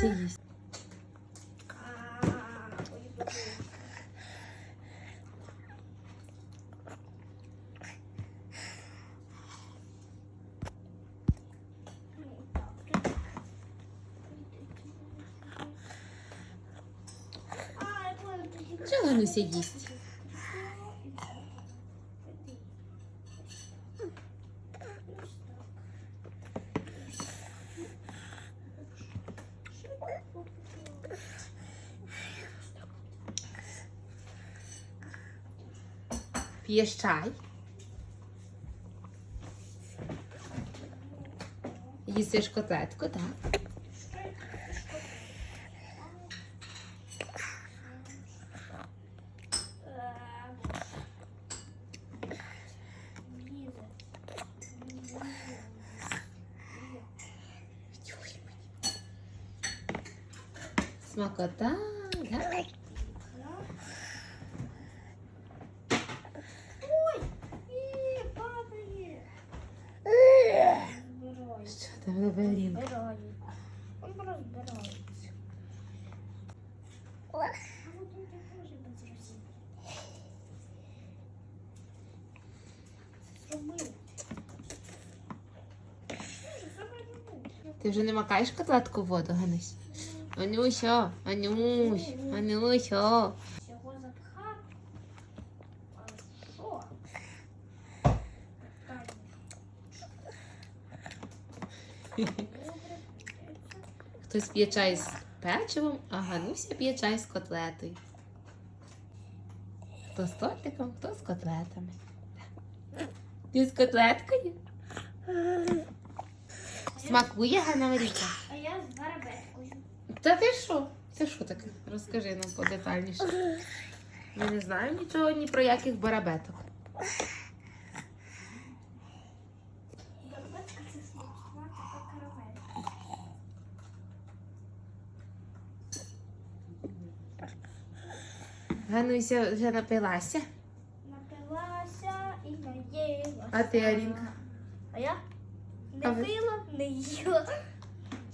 Гануся їсть. А, ой, блін. А, я понял, ти Що Гануся їсть? П'єш чай? Їсиш котлетку, так? Смакота, да? Ой, і падає. Збираю. Що там Леберін? Збираю. Он розбирається. А вот він теж без розів. Це зробив. Що зробив? Ти вже не макаєш котлетку в воду, Ганусь? Анюся, Анюсь, Анюся. Всього запхав. А що? Хтось п'є чай з печивом, а Гануся п'є чай з котлетою. Хто з тортиком, хто з котлетами. Ти з котлеткою? Смакує Ганна Марійка? А я з барабеткою. Та ти що? Це що таке? Розкажи нам подетальніше. Ми не знаємо нічого ні про яких барабеток. Барабетка це смак та карамель. Гануся вже напилася. Напилася і наїлася. А ти, Арінка? А я? Не А ви? пила, не їла.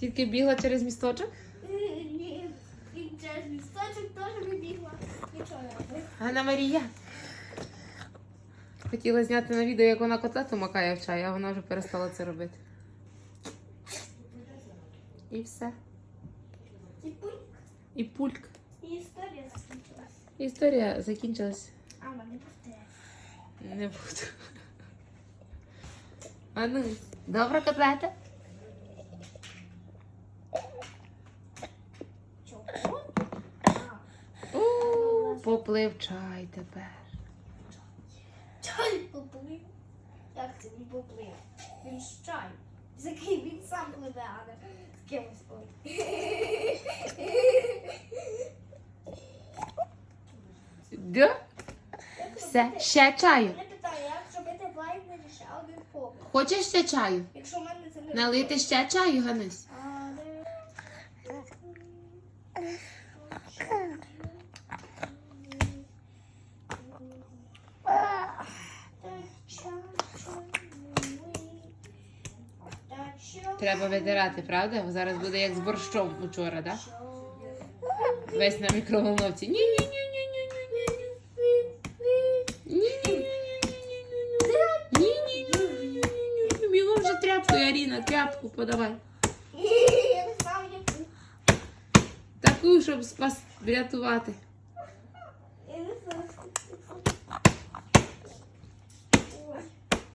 Тільки бігла через місточок. Ні. І через місточок теж не бігла. Нічого не. Ганна Марія. Хотіла зняти на відео, як вона котлету макає в чай, а вона вже перестала це робити. І все. І пульк. І пульк. І історія закінчилась. Історія закінчилась. А, мене повторяє. Не буду. А ну, добра котлета? Чого? У, поплив чай тепер. чай поплив. Як це не поплив? Він ж чай. З який він сам пливе, а не з кимось пливе. Да? Все, ще чаю. Як зробити один. Хочеш ще чаю? Якщо в мене це не Налити ще чаю, Ганусь? Але... Треба витирати, правда? Зараз буде як з борщом учора, так? Да? Весь на мікроволновці. Ні, ні, ні, Аріна, тряпку подавай. Таку, щоб спас врятувати.